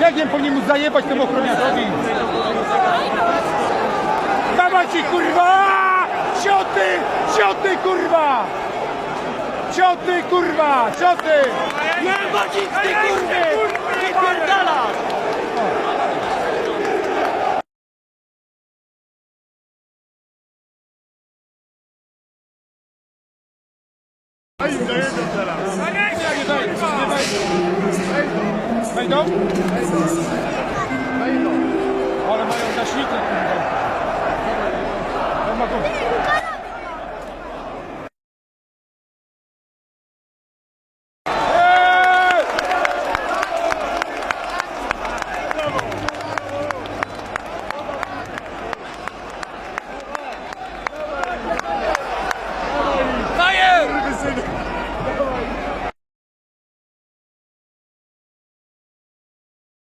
Biegiem powinien mu zajebać temu ochroniarzowi. Dawaj ci kurwa! Cioty! Cioty kurwa! Cioty kurwa! Cioty! Jebać ich ty kurwy! Wypierdala! Wejdą? Ale mają ma go...